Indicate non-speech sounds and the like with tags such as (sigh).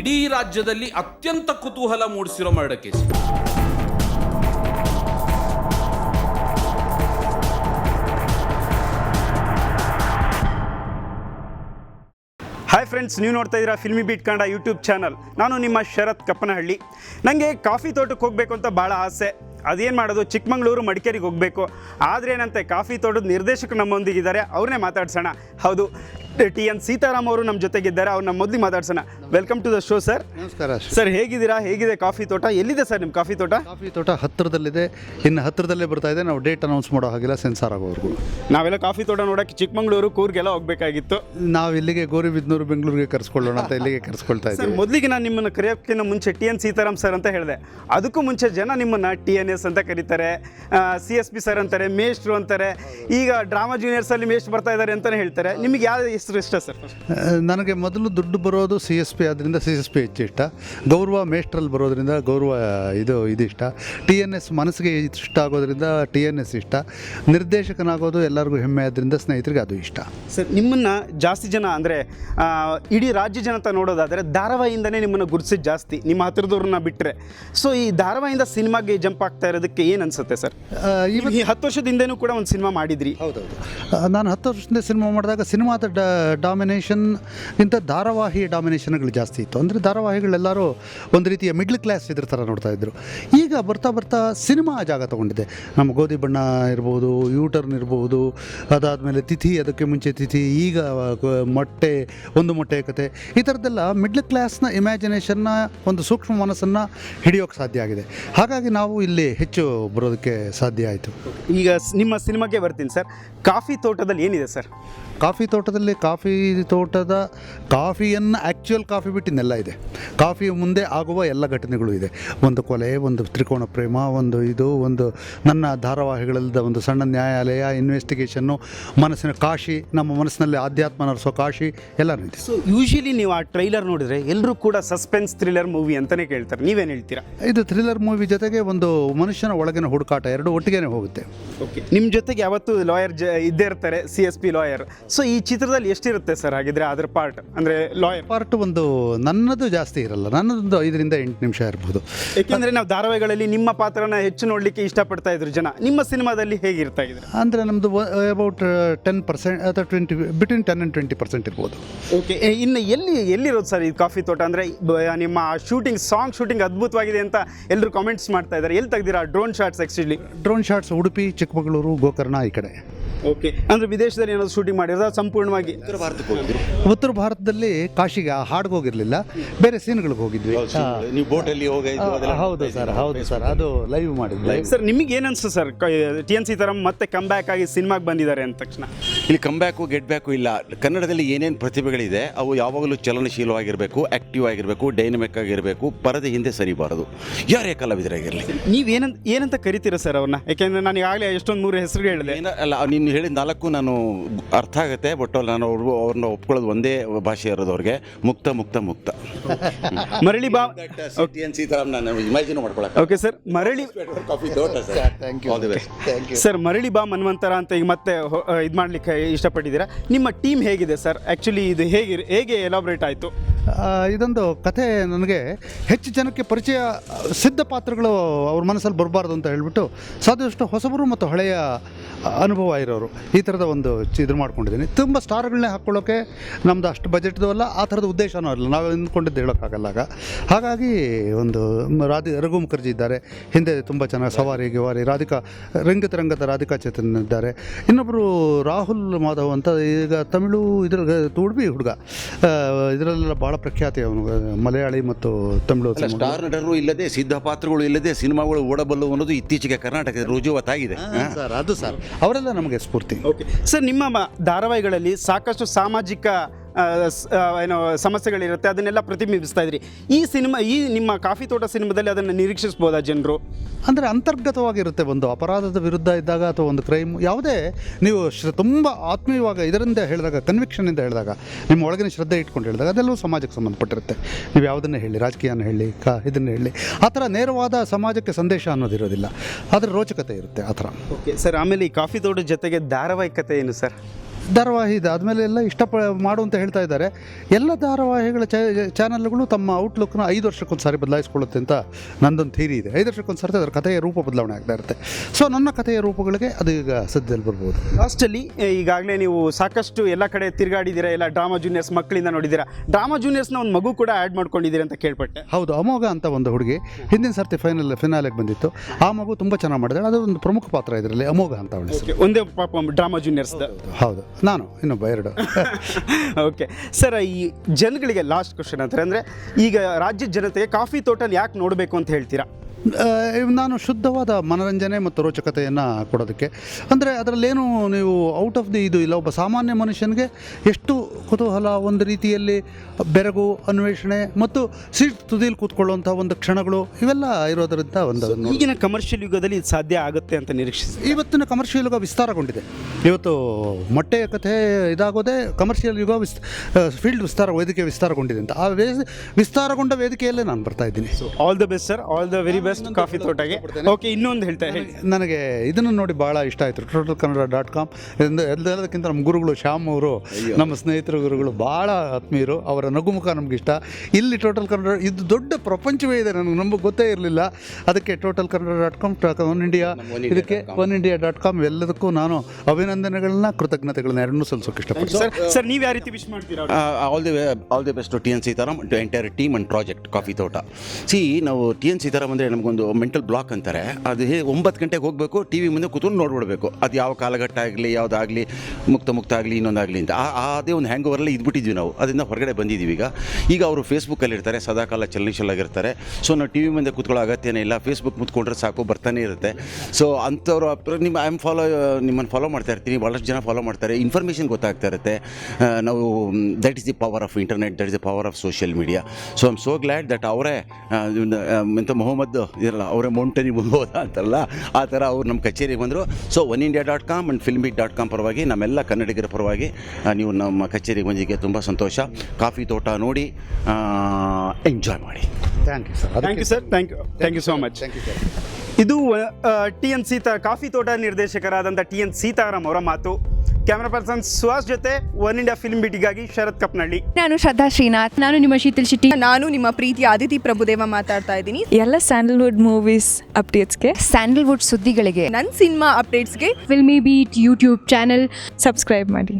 ಇಡೀ ರಾಜ್ಯದಲ್ಲಿ ಅತ್ಯಂತ ಕುತೂಹಲ ಮೂಡಿಸಿರೋ ಮರ್ಡರ್ ಕೇಸ್ ಹಾಯ್ ಫ್ರೆಂಡ್ಸ್ ನೀವು ನೋಡ್ತಾ ಇದ್ದೀರಾ filmy beat Kannada YouTube channel ನಾನು ನಿಮ್ಮ ಶರತ್ ಕಪ್ಪನಹಳ್ಳಿ. ನನಗೆ ಕಾಫಿ ತೋಟಕ್ಕೆ ಹೋಗಬೇಕು ಅಂತ ಭಾಳ ಆಸೆ. ಅದೇನು ಮಾಡೋದು? ಚಿಕ್ಕಮಗಳೂರು ಮಡಿಕೇರಿಗೆ ಹೋಗಬೇಕು. ಆದರೆ ಏನಂತೆ, ಕಾಫಿ ತೋಟದ ನಿರ್ದೇಶಕರು ನಮ್ಮೊಂದಿಗಿದ್ದಾರೆ, ಅವ್ರನ್ನೇ ಮಾತಾಡ್ಸೋಣ. ಹೌದು ಟಿ ಎನ್ ಸೀತಾರಾಮ್ ಅವರು ನಮ್ಮ ಜೊತೆಗಿದ್ದಾರೆ. ಅವ್ರನ್ನ ಮೊದಲು ಮಾತಾಡ್ಸೋಣ. Welcome to the show sir ನಮಸ್ಕಾರ ಸರ್ ಹೇಗಿದ್ದೀರಾ? ಹೇಗಿದೆ ಕಾಫಿ ತೋಟ? ಎಲ್ಲಿದೆ ಸರ್ ನಿಮ್ಮ ಕಾಫಿ ತೋಟ? ಕಾಫಿ ತೋಟ ಹತ್ತಿರದಲ್ಲಿದೆ. ಇನ್ನು ಹತ್ತಿರದಲ್ಲೇ ಬರ್ತಾ ಇದೆ. ನಾವು ಡೇಟ್ ಅನೌನ್ಸ್ ಮಾಡೋ ಹಾಗಿಲ್ಲ ಸೆನ್ಸಾರ್ ಆಗೋವರೆಗೂ. ನಾವೆಲ್ಲ ಕಾಫಿ ತೋಟ ನೋಡೋಕ್ಕೆ ಚಿಕ್ಕಮಂಗ್ಳೂರು ಕೂರ್ಗೆಲ್ಲ ಹೋಗಬೇಕಾಗಿತ್ತು. ನಾವು ಇಲ್ಲಿಗೆ ಗೋರಿಬಿದ್ನೂರು ಬೆಂಗಳೂರಿಗೆ ಕರೆಸ್ಕೊಳ್ಳೋಣ ಅಂತ ಇಲ್ಲಿಗೆ ಕರೆಸ್ಕೊಳ್ತಾ ಸರ್ ಇದ್ದೀವಿ. ಮೊದಲಿಗೆ ನಾನು ನಿಮ್ಮನ್ನು ಕರೆಯೋಕ್ಕಿಂತ ಮುಂಚೆ ಟಿ ಎನ್ ಸೀತಾರಾಮ್ ಸರ್ ಅಂತ ಹೇಳಿದೆ. ಅದಕ್ಕೂ ಮುಂಚೆ ಜನ ನಿಮ್ಮನ್ನು ಟಿ ಎನ್ ಎಸ್ ಅಂತ ಕರೀತಾರೆ. ಸಿ ಎಸ್ ಪಿ ಸರ್ ಅಂತಾರೆ ಮೇಷ್ಟ್ರು ಅಂತಾರೆ. ಈಗ ಡ್ರಾಮಾ ಜೂನಿಯರ್ಸಲ್ಲಿ ಮೇಷ್ಟ್ರು ಬರ್ತಾ ಇದ್ದಾರೆ ಅಂತಲೇ ಹೇಳ್ತಾರೆ. ನಿಮಗೆ ಯಾವ ಹೆಸರು ಇಷ್ಟ ಸರ್? ನನಗೆ ಮೊದಲು ದುಡ್ಡು ಬರೋದು ಸಿ ಎಸ್ ಪಿ ಆದ್ದರಿಂದ ಸಿ ಎಸ್ ಪಿ ಹೆಚ್ಚು ಇಷ್ಟ ಗೌರವ ಮೇಸ್ಟ್ರಲ್ಲಿ ಬರೋದ್ರಿಂದ ಗೌರವ ಇದು ಇದು ಇಷ್ಟ ಟಿ ಎನ್ ಎಸ್ ಮನಸ್ಸಿಗೆ ಇಷ್ಟ ಆಗೋದ್ರಿಂದ ಟಿ ಎನ್ ಎಸ್ ಇಷ್ಟ. ನಿರ್ದೇಶಕನಾಗೋದು ಎಲ್ಲರಿಗೂ ಹೆಮ್ಮೆ ಆದ್ದರಿಂದ ಸ್ನೇಹಿತರಿಗೆ ಅದು ಇಷ್ಟ. ಸರ್ ನಿಮ್ಮನ್ನು ಜಾಸ್ತಿ ಜನ ಅಂದರೆ ಇಡೀ ರಾಜ್ಯ ಜನತ ನೋಡೋದಾದರೆ ಧಾರಾವಾಹಿಯಿಂದನೇ ನಿಮ್ಮನ್ನು ಗುರುತಿಸಿದ ಜಾಸ್ತಿ. ನಿಮ್ಮ ಹತ್ತಿರದವ್ರನ್ನ ಬಿಟ್ಟರೆ ಸೊ ಈ ಧಾರಾವಾಹಿಯಿಂದ ಸಿನಿಮಾಗೆ ಜಂಪ್ ಆಗ್ತಾ ಇರೋದಕ್ಕೆ ಏನು ಅನಿಸುತ್ತೆ ಸರ್? ಈ ಹತ್ತು ವರ್ಷದ ಹಿಂದೆನೂ ಕೂಡ ಒಂದು ಸಿನಿಮಾ ಮಾಡಿದ್ರಿ. ಹೌದೌದು. ನಾನು ಹತ್ತು ವರ್ಷದಿಂದ ಸಿನಿಮಾ ಮಾಡಿದಾಗ ಸಿನಿಮಾದ ಡಾಮಿನೇಷನ್ ಇಂಥ ಧಾರಾವಾಹಿ ಡಾಮಿನೇಷನ್ಗಳು ಜಾಸ್ತಿ ಇತ್ತು. ಅಂದರೆ ಧಾರಾವಾಹಿಗಳೆಲ್ಲರೂ ಒಂದು ರೀತಿಯ ಮಿಡ್ಲ್ ಕ್ಲಾಸ್ ಇದ್ರ ಥರ ನೋಡ್ತಾ ಇದ್ರು. ಈಗ ಬರ್ತಾ ಬರ್ತಾ ಸಿನಿಮಾ ಜಾಗ ತಗೊಂಡಿದೆ. ನಮ್ಮ ಗೋಧಿ ಬಣ್ಣ ಇರ್ಬೋದು ಯೂಟರ್ನ್ ಇರ್ಬೋದು, ಅದಾದಮೇಲೆ ತಿಥಿ, ಅದಕ್ಕೆ ಮುಂಚೆ ತಿಥಿ, ಈಗ ಮೊಟ್ಟೆ, ಒಂದು ಮೊಟ್ಟೆ ಕತೆ. ಈ ಥರದ್ದೆಲ್ಲ ಮಿಡ್ಲ್ ಕ್ಲಾಸ್ನ ಇಮ್ಯಾಜಿನೇಷನ್ನ ಒಂದು ಸೂಕ್ಷ್ಮ ಮನಸ್ಸನ್ನು ಹಿಡಿಯೋಕ್ಕೆ ಸಾಧ್ಯ ಆಗಿದೆ. ಹಾಗಾಗಿ ನಾವು ಇಲ್ಲಿ ಹೆಚ್ಚು ಬರೋದಕ್ಕೆ ಸಾಧ್ಯ ಆಯಿತು. ಈಗ ನಿಮ್ಮ ಸಿನಿಮಾಗೆ ಬರ್ತೀನಿ ಸರ್. ಕಾಫಿ ತೋಟದಲ್ಲಿ ಏನಿದೆ ಸರ್? ಕಾಫಿ ತೋಟದಲ್ಲಿ ಕಾಫಿ ತೋಟದ ಕಾಫಿಯನ್ನು ಆ್ಯಕ್ಚುಯಲ್ ಕಾಫಿ ಬಿಟ್ಟಿನೆಲ್ಲ ಇದೆ. ಕಾಫಿ ಮುಂದೆ ಆಗುವ ಎಲ್ಲ ಘಟನೆಗಳು ಇದೆ. ಒಂದು ಕೊಲೆ ಒಂದು ತ್ರಿಕೋಣ ಪ್ರೇಮ ಒಂದು ಇದು ಒಂದು ನನ್ನ ಧಾರಾವಾಹಿಗಳಲ್ಲದ ಒಂದು ಸಣ್ಣ ನ್ಯಾಯಾಲಯ ಇನ್ವೆಸ್ಟಿಗೇಷನ್ನು ಮನಸ್ಸಿನ ಕಾಶಿ ನಮ್ಮ ಮನಸ್ಸಿನಲ್ಲಿ ಆಧ್ಯಾತ್ಮ ನಡೆಸೋ ಕಾಶಿ ಎಲ್ಲನೂ ಇದೆ. ಸೊ ಯೂಶಲಿ ನೀವು ಆ ಟ್ರೈಲರ್ ನೋಡಿದರೆ ಎಲ್ಲರೂ ಕೂಡ ಸಸ್ಪೆನ್ಸ್ ಥ್ರಿಲ್ಲರ್ ಮೂವಿ ಅಂತಲೇ ಕೇಳ್ತಾರೆ. ನೀವೇನು ಹೇಳ್ತೀರಾ? ಇದು ಥ್ರಿಲ್ಲರ್ ಮೂವಿ ಜೊತೆಗೆ ಒಂದು ಮನುಷ್ಯನ ಒಳಗಿನ ಹುಡುಕಾಟ ಎರಡು ಒಟ್ಟಿಗೆ ಹೋಗುತ್ತೆ. ಓಕೆ ನಿಮ್ಮ ಜೊತೆಗೆ ಯಾವತ್ತು ಲಾಯರ್ ಜ ಇದ್ದೇ ಇರ್ತಾರೆ C S P lawyer so ಈ ಚಿತ್ರದಲ್ಲಿ ಎಷ್ಟಿರುತ್ತೆ ಸರ್ ಹಾಗಿದ್ರೆ ಅದರ ಪಾರ್ಟ್ ಅಂದರೆ ಲಾಯರ್ ಪಾರ್ಟ್ ಒಂದು ನನ್ನದು ಜಾಸ್ತಿ ಇರಲ್ಲ. ನನ್ನದೊಂದು ಐದರಿಂದ ಎಂಟು ನಿಮಿಷ ಇರಬಹುದು ಯಾಕೆಂದ್ರೆ ನಾವು ಧಾರಾವಾಹಿಗಳಲ್ಲಿ ನಿಮ್ಮ ಪಾತ್ರನ ಹೆಚ್ಚು ನೋಡಲಿಕ್ಕೆ ಇಷ್ಟಪಡ್ತಾ ಇದ್ರು ಜನ. ನಿಮ್ಮ ಸಿನಿಮಾದಲ್ಲಿ ಹೇಗಿರ್ತಾ ಇದೆ ಅಂದ್ರೆ ನಮ್ಮದು ಅಬೌಟ್ ಟೆನ್ ಪರ್ಸೆಂಟ್ ಅಥವಾ twenty between ten and twenty percent ಇರ್ಬೋದು. ಓಕೆ ಇನ್ನು ಎಲ್ಲಿ ಎಲ್ಲಿರೋದು ಸರ್ ಈ ಕಾಫಿ ತೋಟ? ಅಂದರೆ ನಿಮ್ಮ ಶೂಟಿಂಗ್ ಸಾಂಗ್ ಶೂಟಿಂಗ್ ಅದ್ಭುತವಾಗಿದೆ ಅಂತ ಎಲ್ಲರೂ ಕಾಮೆಂಟ್ಸ್ ಮಾಡ್ತಾ ಇದ್ದಾರೆ. ಎಲ್ಲಿ ತೆಗ್ದಿರಾ? Drone shots actually drone shots Udupi Chikkamagaluru Gokarna ಈ ಕಡೆ. ಓಕೆ ಅಂದರೆ ವಿದೇಶದಲ್ಲಿ ಏನಾದ್ರು ಶೂಟಿಂಗ್ ಮಾಡಿರೋದು ಸಂಪೂರ್ಣವಾಗಿ ಉತ್ತರ ಭಾರತಕ್ಕೆ ಹೋಗಿದ್ರು? ಉತ್ತರ ಭಾರತದಲ್ಲಿ ಕಾಶಿಗೆ ಆ ಹಾಡ್ಗೆ ಹೋಗಿರಲಿಲ್ಲ. ಬೇರೆ ಸೀನ್ಗಳಿಗೆ ಹೋಗಿದ್ವಿ. ನೀವು ಬೋಟಲ್ಲಿ ಹೋಗಿದ್ದು ಅದೆಲ್ಲ ಹೌದು ಸರ್ ಹೌದು ಸರ್ ಅದು ಲೈವ್ ಮಾಡಿದ್ವಿ. ಸರ್ ನಿಮಗೆ ಏನು ಅನ್ಸುತ್ತೆ ಸರ್ ಟಿ ಎನ್ ಸಿ ತರ ಮತ್ತೆ ಕಮ್ ಬ್ಯಾಕ್ ಆಗಿ ಸಿನಿಮಾಗೆ ಬಂದಿದ್ದಾರೆ ಅಂದ ತಕ್ಷಣ. ಇಲ್ಲಿ ಕಮ್ ಬ್ಯಾಕು ಗೆಟ್ ಬ್ಯಾಕು ಇಲ್ಲ. ಕನ್ನಡದಲ್ಲಿ ಏನೇನು ಪ್ರತಿಭೆಗಳಿದೆ ಅವು ಯಾವಾಗಲೂ ಚಲನಶೀಲವಾಗಿರಬೇಕು ಆಕ್ಟಿವ್ ಆಗಿರಬೇಕು ಡೈನಮಿಕ್ ಆಗಿರಬೇಕು ಪರದೆ ಹಿಂದೆ ಸರಿಬಾರದು. ಯಾರೇ ಕಲಾವಿದರಾಗಿರಲಿ ನೀವು ಏನಂತ ಏನಂತ ಕರಿತೀರಾ ಸರ್ ಅವ್ರನ್ನ? ಯಾಕೆಂದ್ರೆ ನಾನು ಈಗಾಗಲೇ ಎಷ್ಟೊಂದು ಮೂರು ಹೆಸರು ಹೇಳಿದೆ. ಅಲ್ಲ ನೀನು ಹೇಳಿದ ನಾಲ್ಕು ನಾನು ಅರ್ಥ ಆಗುತ್ತೆ ಬಟ್ ನಾನು ಅವ್ರು ಅವ್ರನ್ನ ಒಪ್ಕೊಳ್ಳೋದು ಒಂದೇ ಭಾಷೆ ಇರೋದು ಅವ್ರಿಗೆ ಮುಕ್ತ ಮುಕ್ತ ಮುಕ್ತ. (laughs) ಮರಳಿ ಬಾ ನಾನು ಇಮ್ಯಾಜಿನ್ ಮಾಡ್ಕೊಳಕ್ಕೆ. ಓಕೆ ಸರ್ ಮರಳಿ coffee Thota thank you all the best thank you sir ಮರಳಿ ಬಾ ಮನ್ವಂತರ ಅಂತ ಈಗ ಮತ್ತೆ ಇದು ಮಾಡ್ಲಿಕ್ಕೆ ಇಷ್ಟಪಟ್ಟಿದ್ದೀರಾ? ನಿಮ್ಮ ಟೀಮ್ ಹೇಗಿದೆ ಸರ್? ಆ್ಯಕ್ಚುಲಿ ಇದು ಹೇಗೆ ಹೇಗೆ ಎಲಾಬ್ರೇಟ್ ಆಯಿತು? ಇದೊಂದು ಕಥೆ ನನಗೆ ಹೆಚ್ಚು ಜನಕ್ಕೆ ಪರಿಚಯ, ಸಿದ್ಧ ಪಾತ್ರಗಳು ಅವ್ರ ಮನಸ್ಸಲ್ಲಿ ಬರಬಾರ್ದು ಅಂತ ಹೇಳ್ಬಿಟ್ಟು ಸಾಧ್ಯಷ್ಟು ಹೊಸಬರು ಮತ್ತು ಹಳೆಯ ಅನುಭವ ಇರೋರು. ಈ ಥರದ ಒಂದು ಚಿ- ಇದು ಮಾಡ್ಕೊಂಡಿದ್ದೀನಿ. ತುಂಬ ಸ್ಟಾರ್ಗಳನ್ನೇ ಹಾಕ್ಕೊಳ್ಳೋಕೆ ನಮ್ಮದು ಅಷ್ಟು ಬಜೆಟ್ದು ಅಲ್ಲ ಆ ಥರದ ಉದ್ದೇಶನೂ ಅಲ್ಲ. ನಾವು ಅಂದ್ಕೊಂಡಿದ್ದು ಹೇಳೋಕ್ಕಾಗಲ್ಲ ಆಗ ಹಾಗಾಗಿ ಒಂದು ರಾಧಿ ರಘು ಮುಖರ್ಜಿ ಇದ್ದಾರೆ. ಹಿಂದೆ ತುಂಬ ಚೆನ್ನಾಗಿ ಸವಾರಿ ಗಿವಾರಿ ರಾಧಿಕಾ ರಂಗಿತ ರಂಗದ ರಾಧಿಕಾ ಚೇತನ್ ಇದ್ದಾರೆ. ಇನ್ನೊಬ್ಬರು ರಾಹುಲ್ ಮಾಧವ್ ಅಂತ ಈಗ ತಮಿಳು ಇದ್ರ ಉಡುಪಿ ಹುಡುಗ. ಇದರಲ್ಲೆಲ್ಲ ಭಾಳ ಪ್ರಖ್ಯಾತಿ ಅವನು. ಮಲಯಾಳಿ ಮತ್ತು ತಮಿಳು ಸ್ಟಾರ್ ನಟರು ಇಲ್ಲದೆ ಸಿದ್ಧ ಪಾತ್ರಗಳು ಇಲ್ಲದೆ ಸಿನಿಮಾಗಳು ಓಡಬಲ್ಲವು ಅನ್ನೋದು ಇತ್ತೀಚೆಗೆ ಕರ್ನಾಟಕದ ರುಜುವಾತಾಗಿದೆ ಸರ್ ಅದು ಸರ್. ಅವರೆಲ್ಲ ನಮಗೆ ಸ್ಫೂರ್ತಿ. ಸರ್ ನಿಮ್ಮ ಧಾರಾವಾಹಿಗಳಲ್ಲಿ ಸಾಕಷ್ಟು ಸಾಮಾಜಿಕ ಏನೋ ಸಮಸ್ಯೆಗಳಿರುತ್ತೆ ಅದನ್ನೆಲ್ಲ ಪ್ರತಿಬಿಂಬಿಸ್ತಾ ಇದ್ರಿ. ಈ ಸಿನಿಮಾ ಈ ನಿಮ್ಮ ಕಾಫಿ ತೋಟ ಸಿನಿಮಾದಲ್ಲಿ ಅದನ್ನು ನಿರೀಕ್ಷಿಸ್ಬೋದಾ ಜನರು? ಅಂದರೆ ಅಂತರ್ಗತವಾಗಿರುತ್ತೆ ಒಂದು ಅಪರಾಧದ ವಿರುದ್ಧ ಇದ್ದಾಗ ಅಥವಾ ಒಂದು ಕ್ರೈಮ್ ಯಾವುದೇ ನೀವು ಶ್ರ ತುಂಬ ಆತ್ಮೀಯವಾಗ ಇದರಿಂದ ಹೇಳಿದಾಗ ಕನ್ವಿಕ್ಷನ್ ಇಂದ ಹೇಳಿದಾಗ ನಿಮ್ಮ ಒಳಗಿನ ಶ್ರದ್ಧೆ ಇಟ್ಕೊಂಡು ಹೇಳಿದಾಗ ಅದೆಲ್ಲವೂ ಸಮಾಜಕ್ಕೆ ಸಂಬಂಧಪಟ್ಟಿರುತ್ತೆ. ನೀವು ಯಾವುದನ್ನ ಹೇಳಿ ರಾಜಕೀಯನ ಹೇಳಿ ಕ ಇದನ್ನು ಹೇಳಿ ಆ ಥರ ನೇರವಾದ ಸಮಾಜಕ್ಕೆ ಸಂದೇಶ ಅನ್ನೋದಿರೋದಿಲ್ಲ. ಅದರ ರೋಚಕತೆ ಇರುತ್ತೆ ಆ ಥರ. ಓಕೆ ಸರ್ ಆಮೇಲೆ ಈ ಕಾಫಿ ತೋಟದ ಜೊತೆಗೆ ಧಾರಾವಾಹಿಕತೆ ಏನು ಸರ್ ಧಾರಾವಾಹಿ ಇದೆ ಆದಮೇಲೆ ಎಲ್ಲ ಇಷ್ಟಪ ಮಾಡು ಅಂತ ಹೇಳ್ತಾ ಇದ್ದಾರೆ. ಎಲ್ಲ ಧಾರಾವಾಹಿಗಳ ಚಾನಲ್ಗಳು ತಮ್ಮ ಔಟ್ಲುಕ್ನ ಐದು ವರ್ಷಕ್ಕೊಂದು ಸಾರಿ ಬದಲಾಯಿಸ್ಕೊಳ್ಳುತ್ತೆ ಅಂತ ನಂದೊಂದು ಥೀರಿ ಇದೆ. ಐದು ವರ್ಷಕ್ಕೊಂದು ಸರ್ತಿ ಅದರ ಕಥೆಯ ರೂಪ ಬದಲಾವಣೆ ಆಗ್ತಾ ಇರುತ್ತೆ. ಸೊ ನನ್ನ ಕಥೆಯ ರೂಪಗಳಿಗೆ ಅದು ಈಗ ಸದ್ಯದಲ್ಲಿ ಬರ್ಬೋದು. ಲಾಸ್ಟಲ್ಲಿ ಈಗಾಗಲೇ ನೀವು ಸಾಕಷ್ಟು ಎಲ್ಲ ಕಡೆ ತಿರುಗಾಡಿದ್ದೀರಾ ಎಲ್ಲ ಡ್ರಾಮಾ ಜೂನಿಯರ್ಸ್ ಮಕ್ಕಳಿಂದ ನೋಡಿದ್ದೀರಾ. ಡ್ರಾಮಾ ಜೂನಿಯರ್ಸ್ನ ಒಂದು ಮಗು ಕೂಡ ಆ್ಯಡ್ ಮಾಡ್ಕೊಂಡಿದ್ದೀರಿ ಅಂತ ಕೇಳ್ಪಟ್ಟೆ. ಹೌದು ಅಮೋಘ ಅಂತ ಒಂದು ಹುಡುಗಿ ಹಿಂದಿನ ಸರ್ತಿ ಫೈನಲ್ ಫಿನಾಲೆಗೆ ಬಂದಿತ್ತು. ಆ ಮಗು ತುಂಬ ಚೆನ್ನಾಗಿ ಮಾಡಿದಾಳೆ. ಅದು ಒಂದು ಪ್ರಮುಖ ಪಾತ್ರ ಇದರಲ್ಲಿ ಅಮೋಘ ಅಂತ ಅವಳ ಒಂದೇ ಪಾಪ ಡ್ರಾಮಾ ಜೂನಿಯರ್ಸ್ ಹೌದು. ನಾನು, ಇನ್ನೊಬ್ಬ, ಎರಡು. (laughs) ಓಕೆ ಸರ್ ಈ ಜನಗಳಿಗೆ ಲಾಸ್ಟ್ ಕ್ವಶನ್ ಅಂತಾರೆ. ಅಂದರೆ ಈಗ ರಾಜ್ಯದ ಜನತೆಗೆ ಕಾಫಿ ತೋಟನ ಯಾಕೆ ನೋಡಬೇಕು ಅಂತ ಹೇಳ್ತೀರಾ? ನಾನು ಶುದ್ಧವಾದ ಮನೋರಂಜನೆ ಮತ್ತು ರೋಚಕತೆಯನ್ನು ಕೊಡೋದಕ್ಕೆ. ಅಂದರೆ ಅದರಲ್ಲೇನು ನೀವು ಔಟ್ ಆಫ್ ದಿ ಇದು ಇಲ್ಲ ಒಬ್ಬ ಸಾಮಾನ್ಯ ಮನುಷ್ಯನಿಗೆ ಎಷ್ಟು ಕುತೂಹಲ ಒಂದು ರೀತಿಯಲ್ಲಿ ಬೆರಗು ಅನ್ವೇಷಣೆ ಮತ್ತು ಸೀಟ್ ತುದಿಯಲ್ಲಿ ಕೂತ್ಕೊಳ್ಳುವಂಥ ಒಂದು ಕ್ಷಣಗಳು ಇವೆಲ್ಲ ಇರೋದರಿಂದ ಒಂದು ಈಗಿನ ಕಮರ್ಷಿಯಲ್ ಯುಗದಲ್ಲಿ ಇದು ಸಾಧ್ಯ ಆಗುತ್ತೆ ಅಂತ ನಿರೀಕ್ಷಿಸಿ ಇವತ್ತಿನ ಕಮರ್ಷಿಯಲ್ ಯುಗ ವಿಸ್ತಾರಗೊಂಡಿದೆ. ಇವತ್ತು ಮೊಟ್ಟೆಯ ಕಥೆ ಇದಾಗೋದೇ ಕಮರ್ಷಿಯಲ್ ಯುಗ ವಿಸ್ ಫೀಲ್ಡ್ ವಿಸ್ತಾರ ವೇದಿಕೆ ವಿಸ್ತಾರಗೊಂಡಿದೆ ಅಂತ. ಆ ವೇ ವಿಸ್ತಾರಗೊಂಡ ವೇದಿಕೆಯಲ್ಲೇ ನಾನು ಬರ್ತಾ ಇದ್ದೀನಿ. All the best sir all the very best coffee ತೋಟಗೆ. Okay ಇನ್ನೊಂದು ಹೇಳ್ತಾ ಹೇಳಿ. ನನಗೆ ಇದನ್ನು ನೋಡಿ ಭಾಳ ಇಷ್ಟ ಆಯಿತು. ಟೋಟಲ್ ಕನ್ನಡ ಡಾಟ್ ಕಾಮ್ ಎಲ್ಲದಕ್ಕಿಂತ ನಮ್ಮ ಗುರುಗಳು ಶ್ಯಾಮ್ ಅವರು ನಮ್ಮ ಸ್ನೇಹಿತರ ಗುರುಗಳು ಭಾಳ ಆತ್ಮೀಯರು. ಅವರ ನಗುಮುಖ ನಮ್ಗೆ ಇಷ್ಟ. ಇಲ್ಲಿ ಟೋಟಲ್ ಕನ್ನಡ ಇದು ದೊಡ್ಡ ಪ್ರಪಂಚವೇ ಇದೆ ನನಗೆ ನಮಗೆ ಗೊತ್ತೇ ಇರಲಿಲ್ಲ. ಅದಕ್ಕೆ total Kannada dot com one India ಇದಕ್ಕೆ ಒನ್ ಇಂಡಿಯಾ ಡಾಟ್ ಕಾಮ್ ಎಲ್ಲದಕ್ಕೂ ನಾನು ಅಭಿನಂದನೆಗಳನ್ನ ಕೃತಜ್ಞತೆಗಳನ್ನ ಎರಡನ್ನೂ ಸಲ್ಲಿಸೋಕೆ ಇಷ್ಟಪಡ್ತೀನಿ. ಸರ್ ಸರ್ ನೀವು ಯಾವ ರೀತಿ ವಿಶ್ ಮಾಡ್ತೀರಾ? All the all the best to T N Seetharam to entire team and project coffee Thota C ನಾವು ಟಿ ಎನ್ ಸೀತಾರಾಮ್ ಅಂದರೆ ನಮಗೊಂದು ಮೆಂಟಲ್ ಬ್ಲಾಕ್ ಅಂತಾರೆ. ಅದು ಹೇ, ಒಂಬತ್ತು ಗಂಟೆಗೆ ಹೋಗಬೇಕು ಟಿ ವಿ ಮುಂದೆ ಕೂತ್ಕೊಂಡು ನೋಡ್ಬಿಡ್ಬೇಕು. ಅದು ಯಾವ ಕಾಲಘಟ್ಟ ಆಗಲಿ ಯಾವುದಾಗಲಿ ಮುಕ್ತ ಮುಕ್ತ ಆಗಲಿ ಇನ್ನೊಂದಾಗಲಿ ಅಂತ ಅದೇ ಒಂದು ಹ್ಯಾಂಗ್ ಓವರಲ್ಲಿ ಇದ್ಬಿಟ್ಟಿದ್ವಿ ನಾವು. ಅದರಿಂದ ಹೊರಗಡೆ ಬಂದಿದ್ದೀವಿ ಈಗ. ಈಗ ಅವರು ಫೇಸ್ಬುಕ್ಕಲ್ಲಿ ಇರ್ತಾರೆ ಸದಾಕಾಲ ಚಲನಶೀಲ ಆಗಿರ್ತಾರೆ ಸೊ ನಾವು ಟಿ ವಿ ಮುಂದೆ ಕೂತ್ಕೊಳ್ಳೋ ಅಗತ್ಯನೇ ಇಲ್ಲ. ಫೇಸ್ಬುಕ್ ಮುತ್ಕೊಂಡ್ರೆ ಸಾಕು, ಬರ್ತಾನೆ ಇರುತ್ತೆ. ಸೊ ಅಂಥವ್ರು ನಿಮ್ಮ ಐ ಆಮ್ ಫಾಲೋ ನಿಮ್ಮನ್ನು ಫಾಲೋ ಮಾಡ್ತಾ ಇರ್ತೀನಿ. ಭಾಳಷ್ಟು ಜನ ಫಾಲೋ ಮಾಡ್ತಾರೆ. ಇನ್ಫಾರ್ಮೇಷನ್ ಗೊತ್ತಾಗ್ತಾ ಇರುತ್ತೆ. ನಾವು that is the power of internet that is the power of social media so I am so glad that ಅವರೇ ಎಂಥ ಮೊಹಮ್ಮದ್ ಇರಲ್ಲ ಅವರೇ ಮೌಂಟೇನಿಗೆ ಹೋದ ಅಂತಾರಲ್ಲ ಆ ಥರ ಅವ್ರು ನಮ್ಮ ಕಚೇರಿಗೆ ಬಂದರು. So one India dot com and Filmi dot com ಪರವಾಗಿ ನಮ್ಮೆಲ್ಲ ಕನ್ನಡಿಗರ ಪರವಾಗಿ ನೀವು ನಮ್ಮ ಕಚೇರಿಗೆ ಬಂದಿದ್ದಕ್ಕೆ ತುಂಬ ಸಂತೋಷ. ಕಾಫಿ ತೋಟ ನೋಡಿ ಎಂಜಾಯ್ ಮಾಡಿ. Thank you sir thank you sir thank you thank you so much thank you sir ಇದು T N Seetha coffee Thota ನಿರ್ದೇಶಕರಾದಂಥ T N Sitaram ಅವರ ಮಾತು. ಕ್ಯಾಮ್ರಾ ಪರ್ಸನ್ ಸುಹಾಸ್ ಜೊತೆ ಒನ್ ಇಂಡಿಯಾ ಫಿಲ್ಮ್ ಬಿಟಿಗಾಗಿ ಶರತ್ ಕಪ್ನಳ್ಳಿ. ನಾನು ಶ್ರದ್ಧಾ ಶ್ರೀನಾಥ್ ನಾನು ನಿಮ್ಮ ಶೀತಲ್ ಶೆಟ್ಟಿ. ನಾನು ನಿಮ್ಮ ಪ್ರೀತಿ ಆದಿತಿ ಪ್ರಭುದೇವ ಮಾತಾಡ್ತಾ ಇದ್ದೀನಿ. ಎಲ್ಲ ಸ್ಯಾಂಡಲ್ವುಡ್ ಮೂವೀಸ್ ಅಪ್ಡೇಟ್ಸ್ಗೆ ಸ್ಯಾಂಡಲ್ವುಡ್ ಸುದ್ದಿಗಳಿಗೆ. ನನ್ನ ಸಿನಿಮಾ ಅಪ್ಡೇಟ್ಸ್ಗೆ filmy beet YouTube channel subscribe ಮಾಡಿ.